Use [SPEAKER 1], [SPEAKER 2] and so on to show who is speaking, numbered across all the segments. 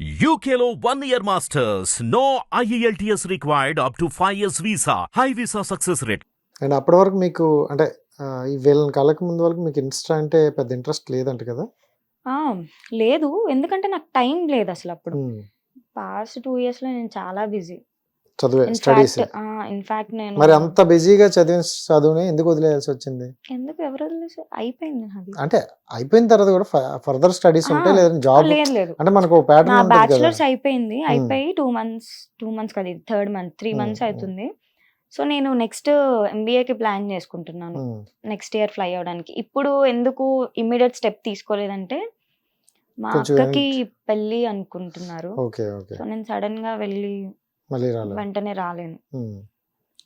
[SPEAKER 1] One year masters. No E IELTS required up to 5 years visa. High visa success rate.
[SPEAKER 2] And అప్పటి వరకు మీకు అంటే ఈ వీళ్ళని కలక ముందు వరకు మీకు ఇన్స్టా అంటే పెద్ద ఇంట్రెస్ట్ లేదంట కదా
[SPEAKER 3] ఆ! లేదు. ఎందుకంటే నాకు టైం లేదు అసలు అప్పుడు. పాస్ట్ 2 ఇయర్స్‌లో నేను చాలా బిజీ.
[SPEAKER 2] చదివే స్టడీస్!
[SPEAKER 3] ఇన్‌ఫాక్ట్ నేను
[SPEAKER 2] మరి అంత బిజీగా చదివిన చదువుని ఎందుకు వదిలేయాల్సి వచ్చింది
[SPEAKER 3] ఎందుకు ఎవరు వదిలేసారు? అయిపోయింది నాది.
[SPEAKER 2] అంటే అయిపోయిన తర్వాత కూడా ఫర్దర్ స్టడీస్
[SPEAKER 3] ఆ!
[SPEAKER 2] ఉంటాయి లేదంటే జాబ్
[SPEAKER 3] లేదు.
[SPEAKER 2] అంటే మనకు ప్యాటర్న్
[SPEAKER 3] బ్యాచిలర్స్ అయిపోయింది.
[SPEAKER 2] హ్మ్.
[SPEAKER 3] అయిపోయి 2 మంత్స్ 2 మంత్స్ కాదు ఇది థర్డ్ మంత్ 3
[SPEAKER 2] హ్మ్.
[SPEAKER 3] మంత్స్. అవుతుంది. సో నేను నెక్స్ట్ ఎంబీఏకి ప్లాన్ చేసుకుంటున్నాను. నెక్స్ట్ ఇయర్ ఫ్లై అవ్వడానికి. ఇప్పుడు ఎందుకు ఇమ్మీడియేట్ స్టెప్ తీసుకోలేదంటే మా అక్కకి పెళ్ళి అనుకుంటున్నారు. సో నేను సడన్‌గా వెళ్ళి
[SPEAKER 2] మళ్ళీ రాలేదు
[SPEAKER 3] వెంటనే రాలేను.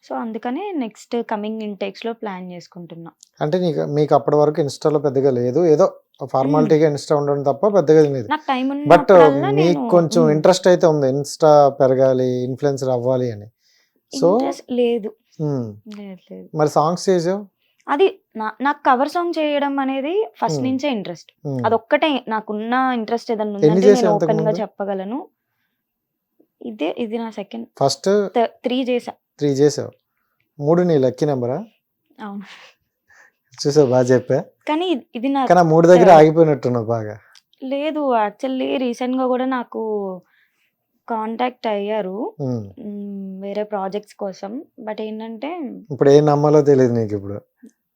[SPEAKER 3] సో అందుకనే నెక్స్ట్ కమింగ్ ఇంటేక్స్‌లో ప్లాన్ చేసుకుంటున్నా.
[SPEAKER 2] అంటే నీకు మీకు అప్పటి వరకు ఇన్స్టాలో పెద్దగా లేదు ఏదో ఫార్మాలిటీగా ఇన్స్టా ఉండడం తప్ప పెద్దగా లేదు బట్ మీకు కొంచెం. ఇంట్రెస్ట్ అయితే ఉంది ఇన్స్టా పెరగాలి ఇన్ఫ్లుయెన్సర్ అవ్వాలి అని సో
[SPEAKER 3] లేదు.
[SPEAKER 2] మరి సాంగ్స్ చేసావు
[SPEAKER 3] అది నాకు కవర్ సాంగ్ చేయడం అనేది ఫస్ట్. నుంచే ఇంట్రెస్ట్. అదొక్కటే నాకున్న ఇంట్రెస్ట్ ఏదన్నా ఉందంటే నేను ఓపెన్‌గా
[SPEAKER 2] ముందు?
[SPEAKER 3] చెప్పగలను. ఇదే ఇది నా సెకండ్
[SPEAKER 2] ఫస్ట్
[SPEAKER 3] 3 చేశా.
[SPEAKER 2] త్రీ చేసావు మూడు నీ లక్కీ నెంబరా
[SPEAKER 3] అవును.
[SPEAKER 2] చూసావు బాగా చెప్పా
[SPEAKER 3] కానీ ఇది- నా
[SPEAKER 2] కానీ మూడు దగ్గర. ఆగిపోయినట్టున్నావు బాగా
[SPEAKER 3] లేదు యాక్చువల్లీ రీసెంట్‌గా కూడా నాకు కాంటాక్ట్ అయ్యారు. వేరే ప్రాజెక్ట్స్ కోసం. బట్ ఏంటంటే
[SPEAKER 2] ఇప్పుడు ఏం నమ్మాలో తెలియదు నీకు ఇప్పుడు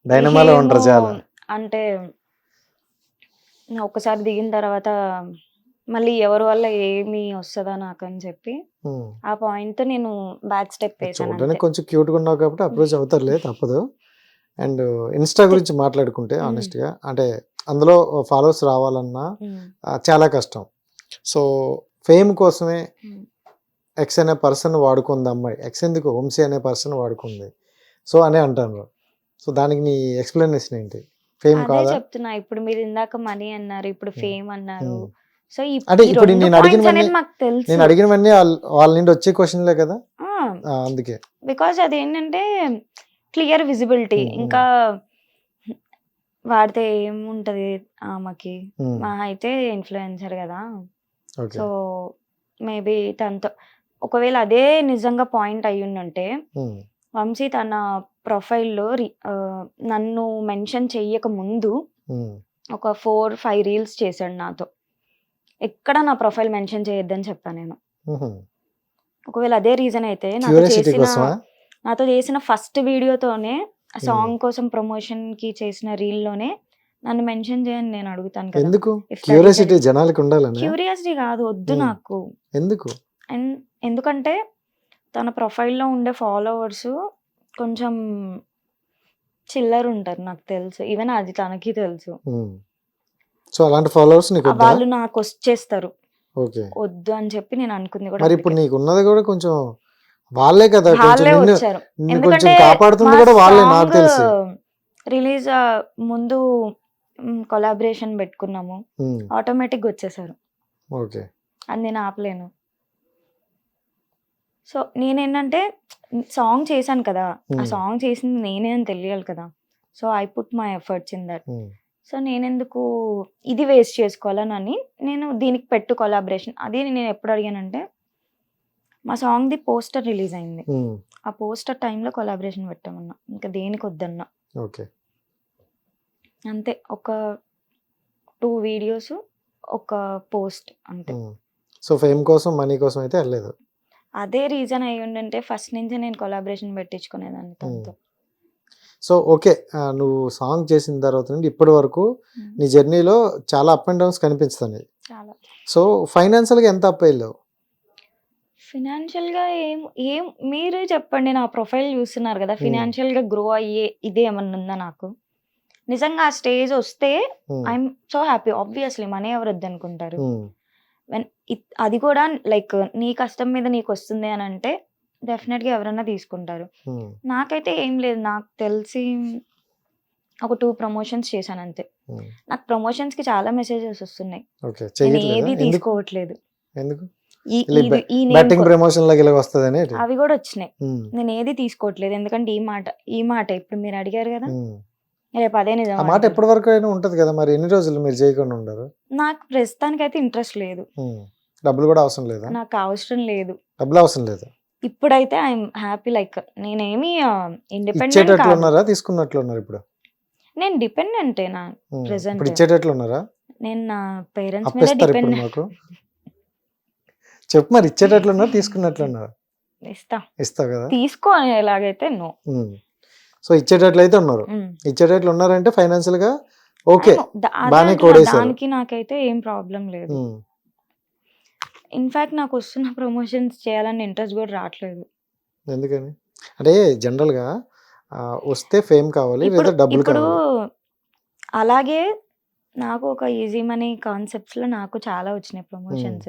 [SPEAKER 2] డైనమాలో ఉంటారు చాలా
[SPEAKER 3] అంటే ఒక్కసారి దిగిన తర్వాత మళ్ళీ ఎవరి వల్ల ఏమి వస్తదా నాకని చెప్పి
[SPEAKER 2] ఉమ్.
[SPEAKER 3] ఆ పాయింట్ నేను బ్యాక్ స్టెప్ వేసాను
[SPEAKER 2] చూడడానికి. కొంచెం క్యూట్గా ఉన్నావు కాబట్టి అప్రోచ్ అవుతారులే తప్పదు అండ్ ఇన్స్టా గురించి మాట్లాడుకుంటే. ఆనెస్ట్గా అంటే అందులో ఫాలోవర్స్ రావాలన్నా. ఆ, చాలా కష్టం సో ఫేమ్ కోసమే. ఎక్స్ అనే పర్సన్ వాడుకుంది అమ్మాయి ఎక్స్ ఎందుకు వంశీ అనే పర్సన్ వాడుకుంది సో అనే అంటారు సో దానికి నీ ఎక్స్ప్లెనేషన్ ఏంటి ఫేమ్
[SPEAKER 3] అదే
[SPEAKER 2] కాదా
[SPEAKER 3] చెప్తున్నా ఇప్పుడు మీరు ఇందాక మనీ అన్నారు ఇప్పుడు. ఫేమ్ అన్నారు. సో
[SPEAKER 2] ఇప్పుడు నేను అడిగినవన్నీ నేను అడిగినవన్నీ వాళ్ళ నుండి వచ్చే క్వశ్చన్లే కదా? అందుకే.
[SPEAKER 3] బికాజ్ అది ఏంటంటే క్లియర్ విజిబిలిటీ. ఇంకా వాడితే ఏముంటది ఆమెకి. మా అయితే ఇన్ఫ్లుయెన్సర్ కదా. సో మేబీ తనతో ఒకవేళ అదే నిజంగా పాయింట్ అయి ఉంటే
[SPEAKER 2] మ్మ్.
[SPEAKER 3] వంశీ తన ప్రొఫైల్లో నన్ను మెన్షన్ చెయ్యక ముందు. ఒక ఫోర్ ఫైవ్ రీల్స్ చేశాడు నాతో. ఎక్కడ నా ప్రొఫైల్ మెన్షన్ చేయొద్దని చెప్పాను నేను. ఒకవేళ అదే రీజన్ అయితే నాతో చేసిన నాతో చేసిన ఫస్ట్ వీడియోతోనే సాంగ్ కోసం ప్రమోషన్కి చేసిన reel లోనే నన్ను మెన్షన్ చేయని నేను అడుగుతాను
[SPEAKER 2] ఎందుకు? క్యూరియాసిటీ జనాలకు ఉండాలని?
[SPEAKER 3] క్యూరియాసిటీ కాదు వద్దు. నాకు.
[SPEAKER 2] ఎందుకు?
[SPEAKER 3] అండ్ ఎందుకంటే తన ప్రొఫైల్లో ఉండే ఫాలోవర్స్ కొంచెం చిల్లర ఉంటారు నాకు తెలుసు. ఈవెన్ అది తనకి తెలుసు.
[SPEAKER 2] సో అలాంటి ఫాలోవర్స్ నీకు
[SPEAKER 3] వాళ్ళు నాకు వచ్చేస్తారు
[SPEAKER 2] ఓకే.
[SPEAKER 3] వద్దు అని చెప్పి నేను అనుకుంది కూడా
[SPEAKER 2] మరి ఇప్పుడు నీకు ఉన్నది కూడా కొంచెం వాళ్ళే కదా కొంచెం నిన్ను కాపాడుతుంది కూడా వాళ్ళే నాకు తెలిసి.
[SPEAKER 3] రిలీజ్ ముందు కొలాబరేషన్ పెట్టుకున్నాము. ఆటోమేటిక్ వచ్చేసారు.
[SPEAKER 2] ఓకే.
[SPEAKER 3] అది నేను ఆపలేను. సో నేనేంటంటే సాంగ్ చేశాను కదా. ఆ. సాంగ్ చేసింది నేనే అని తెలియాలి కదా. So I put my efforts in that so నేనెందుకు ఇది వేస్ట్ చేసుకోవాలని నేను దీనికి పెట్టు కొలాబరేషన్ అది నేను ఎప్పుడు అడిగానంటే మా సాంగ్ది పోస్టర్ రిలీజ్ అయింది.
[SPEAKER 2] ఉమ్,
[SPEAKER 3] ఆ పోస్టర్ టైంలో కొలాబరేషన్ పెట్టామన్నా. ఇంకా దేనికి వద్దన్నా
[SPEAKER 2] ఓకే.
[SPEAKER 3] అంతే. ఒక టూ వీడియోస్ ఒక పోస్ట్ అంతే.
[SPEAKER 2] ఉమ్. సో ఫేమ్ కోసం మనీ కోసం అయితే వెళ్ళలేదు.
[SPEAKER 3] అదే రీజన్ అయి ఉండంటే ఫస్ట్ నుంచి నేను కొలాబరేషన్ పెట్టించుకునేదాన్ని తనతో.
[SPEAKER 2] సో ఓకే నువ్వు సాంగ్ చేసిన తర్వాత నుండి ఇప్పటి వరకు. నీ జర్నీలో చాలా అప్ అండ్ డౌన్స్ కనిపిస్తున్నాయి.
[SPEAKER 3] చాలా.
[SPEAKER 2] సో ఫైనాన్షియల్గా ఎంత అప్ అయ్యావు?
[SPEAKER 3] ఫినాన్షియల్గా ఏం ఏం మీరే చెప్పండి నా ప్రొఫైల్ చూస్తున్నారు కదా
[SPEAKER 2] Hmm.
[SPEAKER 3] ఫినాన్షియల్గా గ్రో అయ్యే ఇదే ఏమన్నా ఉందా నాకు? నిజంగా ఆ స్టేజ్ వస్తే I'm so happy obviously money ఎవరు వద్దనుకుంటారు అది కూడా లైక్ నీ కష్టం మీద నీకు వస్తుంది అని అంటే డెఫినెట్గా ఎవరైనా తీసుకుంటారు నాకైతే ఏం లేదు. నాకు తెలిసి ఒక టూ ప్రమోషన్స్ చేశాను అంతే. నాకు ప్రమోషన్స్కి చాలా మెసేజెస్ వస్తున్నాయి. ఏది తీసుకోవట్లేదు.
[SPEAKER 2] ఎందుకు? బ్యాటింగ్ ప్రమోషన్ లాగా ఇలా వస్తుందని
[SPEAKER 3] అవి కూడా వచ్చినాయి. నేను ఏది తీసుకోవట్లేదు. ఎందుకంటే ఈ మాట ఈ మాట ఇప్పుడు మీరు అడిగారు కదా. రేపు అదే నిజం
[SPEAKER 2] మాట. ఎప్పటి వరకు అయినా ఉంటది కదా మరి. ఎన్ని రోజులు మీరు చేయకుండా ఉండరు
[SPEAKER 3] నాకు ప్రస్తుతానికి అయితే ఇంట్రెస్ట్ లేదు.
[SPEAKER 2] డబ్బులు కూడా అవసరం లేదా?
[SPEAKER 3] నాకు అవసరం లేదు.
[SPEAKER 2] డబ్బులు అవసరం లేదు?
[SPEAKER 3] ఇప్పుడైతే ఐఎమ్ హ్యాపీ లైక్ నేనేమి ఇండిపెండెంట్
[SPEAKER 2] ఇచ్చేటట్లు ఉన్నారా? తీసుకున్నట్లు ఉన్నారు ఇప్పుడు?
[SPEAKER 3] నేను డిపెండెంటే నా.
[SPEAKER 2] ఇప్పుడు ఇచ్చేటట్లు ఉన్నారా?
[SPEAKER 3] నేను నా పేరెంట్స్ మీద
[SPEAKER 2] అప్పిస్తారు ఇప్పుడు
[SPEAKER 3] డిపెండ్
[SPEAKER 2] మాకు? చెప్పు మరి ఇచ్చేటట్లు ఉన్నారు? తీసుకున్నట్లు ఉన్నారు?
[SPEAKER 3] ఇస్తా.
[SPEAKER 2] ఇస్తావు కదా?
[SPEAKER 3] తీసుకో ఎలాగైతే నో.
[SPEAKER 2] సో ఇచ్చేటట్లు అయితే ఉన్నారు. ఇచ్చేటట్లు ఉన్నారంటే ఫైనాన్షియల్గా ఓకే. బాగానే కోడేశారు.
[SPEAKER 3] దానికి నాకైతే ఏం ప్రాబ్లం లేదు. ఇన్ఫాక్ట్ నాకు వస్తున్న ప్రమోషన్స్ చేయాలని ఇంట్రెస్ట్ కూడా రావట్లేదు.
[SPEAKER 2] ఎందుకని? అంటే జనరల్గా ఆ, వస్తే ఫేమ్ కావాలి లేదా డబ్బులు
[SPEAKER 3] ఇప్పుడు అలాగే నాకు ఒక ఈజీ మనీ కాన్సెప్ట్స్లో నాకు చాలా వచ్చినాయి ప్రమోషన్స్.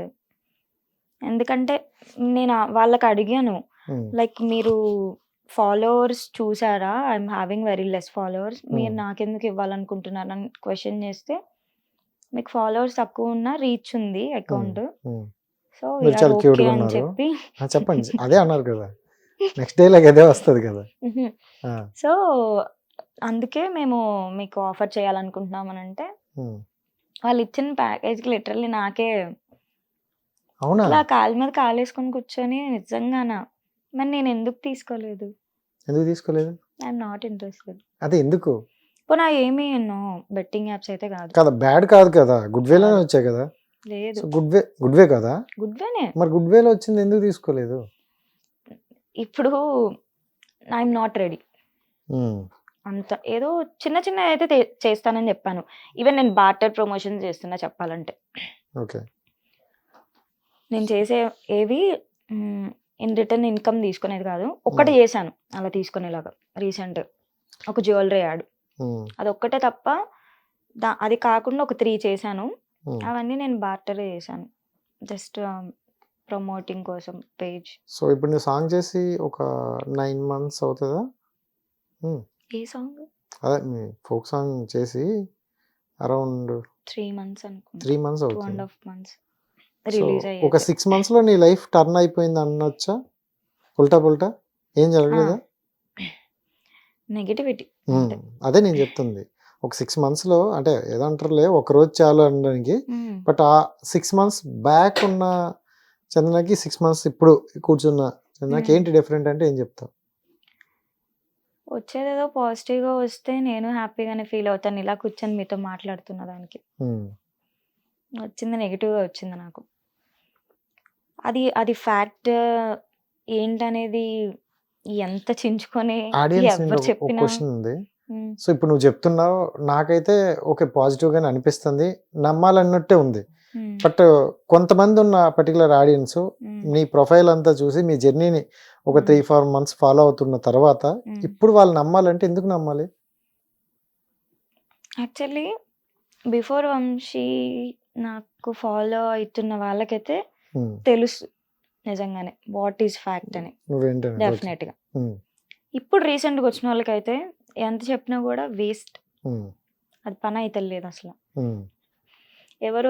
[SPEAKER 3] ఎందుకంటే నేను వాళ్ళకి అడిగాను. లైక్ మీరు ఫాలోవర్స్ చూసారా? I'm having very less followers. మీరు. నాకెందుకు ఇవ్వాలనుకుంటున్నారు? అని క్వశ్చన్ చేస్తే మీకు ఫాలోవర్స్ తక్కువ ఉన్న రీచ్ ఉంది అకౌంట్. సో
[SPEAKER 2] మీరు చాలా గా
[SPEAKER 3] అని
[SPEAKER 2] ఉన్నారు.
[SPEAKER 3] చెప్పి
[SPEAKER 2] చెప్పండి. అదే అన్నారు కదా. నెక్స్ట్ డే లాగా అదే వస్తుంది కదా.
[SPEAKER 3] సో అందుకే మేము మీకు ఆఫర్ చేయాలనుకుంటున్నాం అని అంటే. వాళ్ళు ఇచ్చిన ప్యాకేజ్కి లిటరల్లీ నాకే
[SPEAKER 2] అవునా?
[SPEAKER 3] అలా కాలు మీద కాలు వేసుకొని కూర్చొని నిజంగానా? మరి నేను ఎందుకు తీసుకోలేదు?
[SPEAKER 2] ఎందుకు తీసుకోలేదు?
[SPEAKER 3] ఐఎమ్ నాట్ ఇంట్రెస్టెడ్
[SPEAKER 2] అదే ఎందుకు?
[SPEAKER 3] ఇప్పుడు నా ఏమీ ఎన్నో బెట్టింగ్ యాప్స్ అయితే కాదు.
[SPEAKER 2] కదా బ్యాడ్ కాదు కదా. గుడ్ వేలోనే. వచ్చాయి కదా.
[SPEAKER 3] లేదు.
[SPEAKER 2] గుడ్ వే గుడ్ వే కదా?
[SPEAKER 3] గుడ్ వేనే
[SPEAKER 2] మరి గుడ్ వేలో వచ్చింది ఎందుకు తీసుకోలేదు?
[SPEAKER 3] ఇప్పుడు ఐఎమ్ నాట్ రెడీ. అంత ఏదో చిన్న చిన్న అయితే చేస్తానని చెప్పాను. ఈవెన్ నేను బార్టర్ ప్రమోషన్ చేస్తున్నా చెప్పాలంటే.
[SPEAKER 2] ఓకే.
[SPEAKER 3] నేను చేసే ఏవి ఇన్ రిటర్న్ ఇన్కమ్ తీసుకునేది కాదు. ఒక్కటే చేశాను అలా తీసుకునేలాగా రీసెంట్ ఒక జ్యువెలరీ యాడ్. అది ఒక్కటే తప్ప దా అది కాకుండా ఒక త్రీ చేశాను. అవన్నీ నేను బార్టరే చేశాను. జస్ట్ ప్రమోటింగ్ కోసం పేజ్.
[SPEAKER 2] సో ఇప్పుడు నువ్వు సాంగ్ చేసి ఒక నైన్ మంత్స్ అవుతుందా?
[SPEAKER 3] ఏ సాంగ్?
[SPEAKER 2] అదే మీ ఫోక్ సాంగ్ చేసి అరౌండ్
[SPEAKER 3] త్రీ మంత్స్ అనుకుంటా.
[SPEAKER 2] త్రీ మంత్స్
[SPEAKER 3] టూ అండ్
[SPEAKER 2] అవుతుంది
[SPEAKER 3] హాఫ్ మంత్స్.
[SPEAKER 2] ఒక సిక్స్ మంత్స్లో నీ లైఫ్ టర్న్ అయిపోయింది అనొచ్చా? ఉల్టా పుల్టా? ఏం జరగలేదా?
[SPEAKER 3] నెగిటివిటీ.
[SPEAKER 2] అదే నేను చెప్తుంది. ఒక సిక్స్ మంత్స్లో అంటే ఏదో అంటారులే ఒక రోజు చాలు అనడానికి. బట్ ఆ సిక్స్ మంత్స్ బ్యాక్ ఉన్న చందనకి సిక్స్ మంత్స్ ఇప్పుడు కూర్చున్న చందనకి. ఏంటి డిఫరెంట్ అంటే ఏం చెప్తావు?
[SPEAKER 3] వచ్చేదేదో పాజిటివ్గా వస్తే నేను హ్యాపీగానే ఫీల్ అవుతాను. ఇలా కూర్చొని మీతో మాట్లాడుతున్న దానికి. వచ్చింది నెగిటివ్గా వచ్చింది నాకు. అది అది ఫ్యాక్ట్ ఏంటనేది ఎంత చించుకొని ఎవరు చెప్పినా
[SPEAKER 2] సో ఇప్పుడు నువ్వు చెప్తున్నావు నాకైతే ఓకే పాజిటివ్ గానే అనిపిస్తుంది నమ్మాలన్నట్టే ఉంది బట్ కొంతమంది ఉన్న పర్టికులర్ ఆడియన్స్ మీ ప్రొఫైల్ అంతా చూసి మీ జర్నీని ఒక. త్రీ ఫోర్ మంత్స్ ఫాలో అవుతున్న తర్వాత. ఇప్పుడు వాళ్ళు నమ్మాలంటే ఎందుకు నమ్మాలి
[SPEAKER 3] యాక్చువల్లీ బిఫోర్ వంశీ నాకు ఫాలో అవుతున్న వాళ్ళకైతే. తెలుసు నిజంగానే వాట్ ఈస్ ఫ్యాక్ట్ అని
[SPEAKER 2] డెఫినెట్గా.
[SPEAKER 3] ఇప్పుడు రీసెంట్గా వచ్చిన వాళ్ళకైతే ఎంత చెప్పినా కూడా వేస్ట్. అది పని అయితే లేదు అసలు. ఎవరు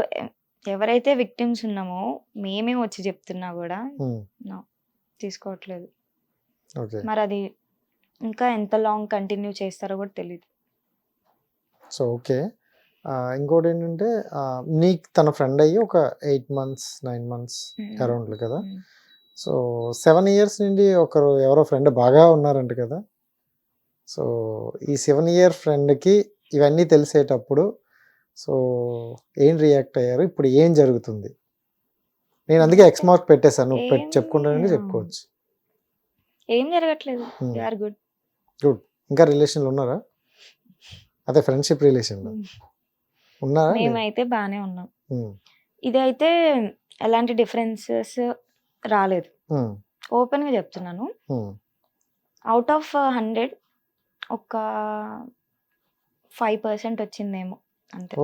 [SPEAKER 3] ఎవరైతే విక్టిమ్స్ ఉన్నామో మేమే వచ్చి చెప్తున్నా కూడా. తీసుకోవట్లేదు
[SPEAKER 2] ఓకే
[SPEAKER 3] మరి అది ఇంకా ఎంత లాంగ్ కంటిన్యూ చేస్తారో కూడా తెలియదు
[SPEAKER 2] సో ఓకే ఇంకోటి ఏంటంటే నీకు తన ఫ్రెండ్ అయ్యి ఒక eight months nine months around కదా. సో సెవెన్ ఇయర్స్ నుండి ఒకరు ఎవరో ఫ్రెండ్ బాగా ఉన్నారంట కదా. సో ఈ సెవెన్ ఇయర్ ఫ్రెండ్కి ఇవన్నీ తెలిసేటప్పుడు సో ఏం రియాక్ట్ అయ్యారు? ఇప్పుడు ఏం జరుగుతుంది? నేను అందుకే ఎక్స్ మార్క్ పెట్టేశాను. నువ్వు పెట్టి
[SPEAKER 3] ఏం-
[SPEAKER 2] చెప్పుకుంటానంటే చెప్పుకోవచ్చు.
[SPEAKER 3] ఏం జరగట్లేదు. గుడ్.
[SPEAKER 2] గుడ్. ఇంకా రిలేషన్లు ఉన్నారా? అదే ఫ్రెండ్షిప్ రిలేషన్లో. ఉన్నారా
[SPEAKER 3] మేమైతే బాగానే ఉన్నాం.
[SPEAKER 2] ఉమ్,
[SPEAKER 3] ఇది అయితే ఎలాంటి డిఫరెన్సెస్ రాలేదు. ఓపెన్గా చెప్తున్నాను. అవుట్ ఆఫ్ హండ్రెడ్ ఒక ఫైవ్ పర్సెంట్ వచ్చిందేమో. అంతే.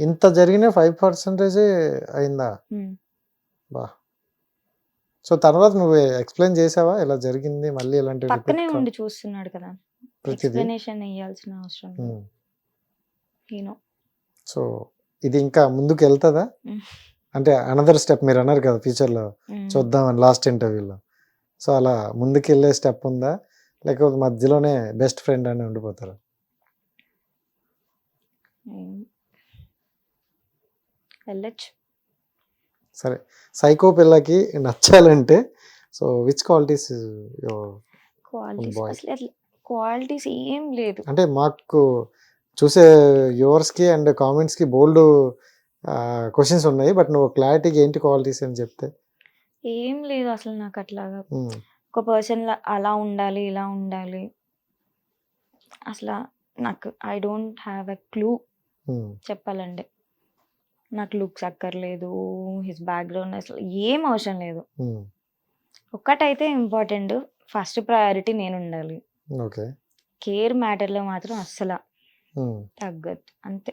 [SPEAKER 2] ఇంత జరిగిన ఫైవ్ పర్సెంటేజే అయిందా. బా. సో తర్వాత నువ్వు ఎక్స్ప్లెయిన్ చేసావా? ఇలా జరిగింది మళ్ళీ ఇలాంటి
[SPEAKER 3] పక్కనే ఉండి చూస్తున్నాడు కదా. ఎక్స్ప్లెనేషన్ ఇవ్వాల్సిన అవసరం
[SPEAKER 2] సో ఇది ఇంకా ముందుకు వెళ్తుందా. అంటే అనదర్ స్టెప్ మీరు అన్నారు కదా ఫ్యూచర్లో చూద్దామని లాస్ట్ ఇంటర్వ్యూలో సో అలా ముందుకు వెళ్ళే స్టెప్ ఉందా? లేకపోతే మధ్యలోనే బెస్ట్ ఫ్రెండ్ అని ఉండిపోతారు?
[SPEAKER 3] వెళ్ళచ్చు.
[SPEAKER 2] సరే. సైకో పిల్లకి నచ్చాలంటే so which qualities
[SPEAKER 3] qualities qualities ఏం లేదు.
[SPEAKER 2] అంటే మాకు చూసే వ్యూవర్స్కి అండ్ కామెంట్స్కి బోల్డ్ క్వశ్చన్స్ ఉన్నాయి బట్ నువ్వు క్లారిటీకి ఏంటి క్వాలిటీస్ అని చెప్తే?
[SPEAKER 3] ఏం లేదు అసలు నాకు అట్లాగా.
[SPEAKER 2] ఉమ్,
[SPEAKER 3] ఒక పర్సన్ అలా ఉండాలి ఇలా ఉండాలి. అసలు నాకు I don't have a clue
[SPEAKER 2] um,
[SPEAKER 3] చెప్పాలంటే. నాకు లుక్స్ అక్కర్లేదు హిస్ బ్యాక్గ్రౌండ్ అసలు ఏం అవసరం లేదు.
[SPEAKER 2] ఉమ్,
[SPEAKER 3] ఒక్కటైతే ఇంపార్టెంట్ ఫస్ట్ ప్రయారిటీ నేను ఉండాలి.
[SPEAKER 2] ఓకే
[SPEAKER 3] కేర్ మ్యాటర్లో మాత్రం అస్సలు
[SPEAKER 2] ఉమ్,
[SPEAKER 3] తగ్గదు అంతే.